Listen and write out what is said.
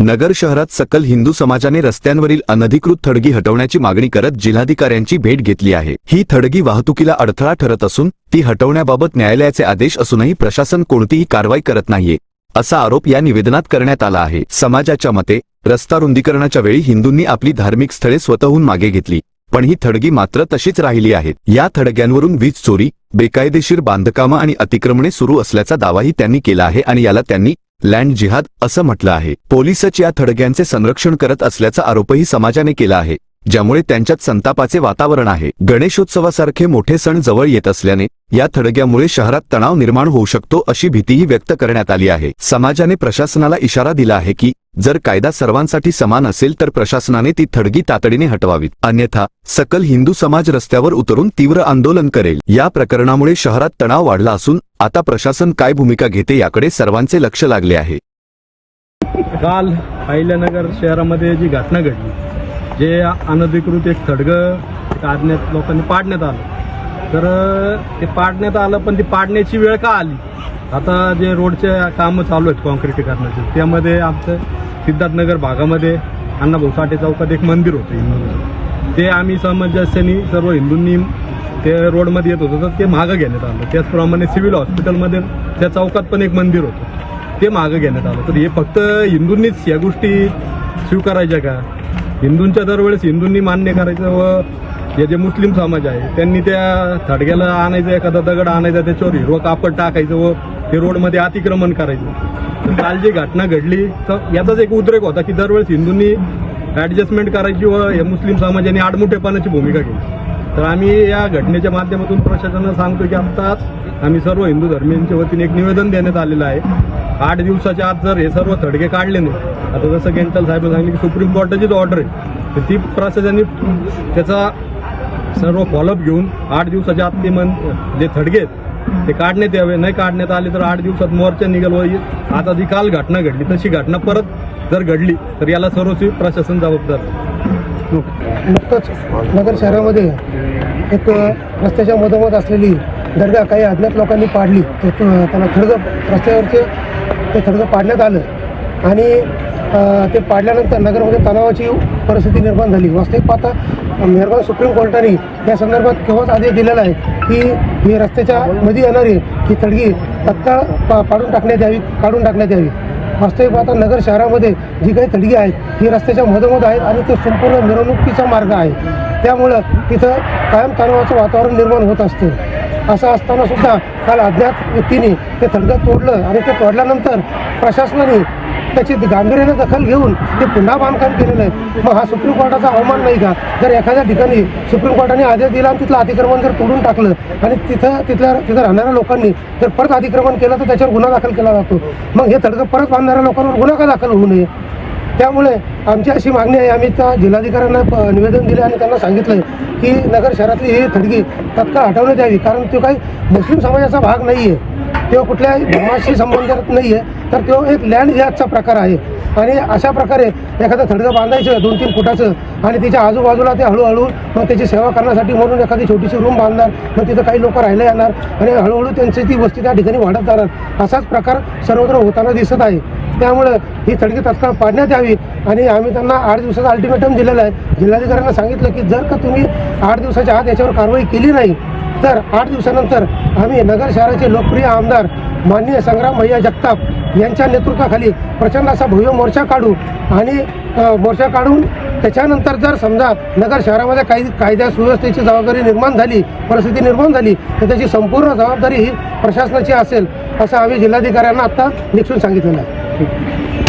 नगर शहरात सकल हिंदू समाजाने रस्त्यांवरील अनधिकृत थडगी हटवण्याची मागणी करत जिल्हाधिकाऱ्यांची भेट घेतली आहे. ही थडगी वाहतुकीला अडथळा ठरत असून ती हटवण्याबाबत न्यायालयाचे आदेश असूनही प्रशासन कोणतीही कारवाई करत नाहीये असा आरोप या निवेदनात करण्यात आला आहे. समाजाच्या मते रस्ता रुंदीकरणाच्या वेळी हिंदूंनी आपली धार्मिक स्थळे स्वतःहून मागे घेतली पण ही थडगी मात्र तशीच राहिली आहेत या थडग्यांवरून वीज चोरी बेकायदेशीर बांधकामं आणि अतिक्रमणे सुरू असल्याचा दावाही त्यांनी केला आहे आणि याला त्यांनी लँड जिहाद असं म्हटलं आहे. पोलिसच या थडग्यांचे संरक्षण करत असल्याचा आरोपही समाजाने केला आहे ज्यामुळे त्यांच्यात संतापाचे वातावरण आहे. गणेशोत्सवासारखे मोठे सण जवळ येत असल्याने या थडग्यामुळे शहरात तणाव निर्माण होऊ शकतो अशी भीतीही व्यक्त करण्यात आली आहे. समाजाने प्रशासनाला इशारा दिला आहे की जर कायदा सर्वांसाठी समान असेल तर प्रशासनाने ती थडगी तातडीने हटवावीत. अन्यथा सकल हिंदू समाज रस्त्यावर उतरून तीव्र आंदोलन करेल. या प्रकरणामुळे शहरात तणाव वाढला असून आता प्रशासन काय भूमिका घेते याकडे सर्वांचे लक्ष लागले आहे. काल अहिल्यानगर शहरामध्ये जी घटना घडली जे अनधिकृत एक थडगं काढण्यात लोकांनी पाडण्यात आलं. तर ते पाडण्यात आलं पण ती पाडण्याची वेळ का आली? आता जे रोडचे कामं चालू आहेत कॉन्क्रिटीकरणाचे त्यामध्ये आमचं सिद्धार्थनगर भागामध्ये अण्णाभाऊ साठे चौकात एक मंदिर होतं हिंदू ते आम्ही सामंजस्याने सर्व हिंदूंनी ते रोडमध्ये येत होतं तर ते मागं घेण्यात आलं. त्याचप्रमाणे सिव्हिल हॉस्पिटलमध्ये त्या चौकात पण एक मंदिर होतं. ते मागं घेण्यात आलं. तर हे फक्त हिंदूंनीच या गोष्टी स्वीकारायच्या का? हिंदूंच्या दरवेळेस हिंदूंनी मान्य करायचं व हे जे मुस्लिम समाज आहे त्यांनी त्या थडग्याला आणायचं एखादा दगड आणायचा त्याच्यावर हिरवं कापड टाकायचं व ते रोडमध्ये अतिक्रमण करायचं. तर काल जी घटना घडली तर याचाच एक उद्रेक होता की दरवेळेस हिंदूंनी ऍडजस्टमेंट करायची व या मुस्लिम समाजाने आडमुठेपणाची भूमिका घेतली. तर आम्ही या घटनेच्या माध्यमातून प्रशासनाला सांगतो की आत्ताच आम्ही सर्व हिंदू धर्मियांच्या वतीने एक निवेदन देण्यात आलेलं आहे आठ दिवसाच्या आत जर हे सर्व थडगे काढले नाही आता जसं गेंटल साहेब सांगितलं की सुप्रीम कोर्टाचीच ऑर्डर आहे तर ती प्रशासनाने त्याचा सर्व फॉलोअप घेऊन आठ दिवसाच्या आत ते मन जे थडगे आहेत ते काढण्यात यावे नाही काढण्यात आले तर आठ दिवसात मोर्चा निघेल व आता जी काल घटना घडली तशी घटना परत जर घडली तर याला सर्वस्वी प्रशासन जबाबदार आहे. नुकतंच नगर शहरामध्ये एक रस्त्याच्या मधोमध असलेली दर्गा काही अज्ञात लोकांनी पाडली. तर त्याला खडगं रस्त्यावरचे ते खडगं पाडण्यात आलं. आणि ते पाडल्यानंतर नगरमध्ये तणावाची परिस्थिती निर्माण झाली. वास्तविक पाहता मेहरबान सुप्रीम कोर्टाने या संदर्भात केव्हाच आदेश दिलेला आहे की ही रस्त्याच्या मध्ये येणारी ही थडगी तत्काळ पा पाडून टाकण्यात यावी काढून टाकण्यात यावी. वास्तविक पाहता नगर शहरामध्ये जी काही तडगी आहेत ही रस्त्याच्या मधोमध आहेत आणि ते संपूर्ण मिरवणुकीचा मार्ग आहे. त्यामुळं तिथं कायम तणावाचं वातावरण निर्माण होत असतं. असं असताना सुद्धा काल अज्ञात व्यक्तीने ते थडगं तोडलं आणि ते तोडल्यानंतर प्रशासनाने त्याची गांभीर्याने दखल घेऊन ते पुन्हा बांधकाम केलेलं आहे. मग हा सुप्रीम कोर्टाचा अवमान नाही का? जर एखाद्या ठिकाणी सुप्रीम कोर्टाने आदेश दिला आणि तिथलं अतिक्रमण जर तोडून टाकलं आणि तिथं तिथल्या तिथं राहणाऱ्या लोकांनी जर परत अतिक्रमण केलं तर त्याच्यावर गुन्हा दाखल केला जातो. मग हे थडगं परत बांधणाऱ्या लोकांवर गुन्हा का दाखल होऊ नये? त्यामुळे आमची अशी मागणी आहे. आम्ही त्या जिल्हाधिकाऱ्यांना प- निवेदन दिले आणि त्यांना सांगितलं की नगर शहरातली ही थडगी तत्काळ हटवण्यात यावी. कारण तो काही मुस्लिम समाजाचा भाग नाही आहे तो कुठल्याही धर्माशी संबंधित नाही आहे तर तो एक लँड जॅजचा प्रकार आहे. आणि अशा प्रकारे एखादं थडगं बांधायचं दोन तीन फुटाचं आणि तिच्या आजूबाजूला ते हळूहळू मग त्याची सेवा करण्यासाठी म्हणून एखादी छोटीशी रूम बांधणार मग तिथं काही लोक राहायला येणार आणि हळूहळू त्यांची ती वस्ती त्या ठिकाणी वाढत जाणार. असाच प्रकार सर्वत्र होताना दिसत आहे. त्यामुळं ही थडगी तत्काळ पाडण्यात यावी आणि आम्ही त्यांना आठ दिवसाचा अल्टिमेटम दिलेला आहे. जिल्हाधिकाऱ्यांना सांगितलं की जर का तुम्ही आठ दिवसाच्या आत याच्यावर कारवाई केली नाही तर आठ दिवसानंतर आम्ही नगर शहराचे लोकप्रिय आमदार माननीय संग्राम भैया जगताप यांच्या नेतृत्वाखाली प्रचंड असा भव्य मोर्चा काढू आणि मोर्चा काढून त्याच्यानंतर जर समजा नगर शहरामध्ये काही कायद्या सुव्यवस्थेची जबाबदारी निर्माण झाली परिस्थिती निर्माण झाली तर त्याची संपूर्ण जबाबदारी ही प्रशासनाची असेल असं आम्ही जिल्हाधिकाऱ्यांना आत्ता निक्षून सांगितलेलं आहे.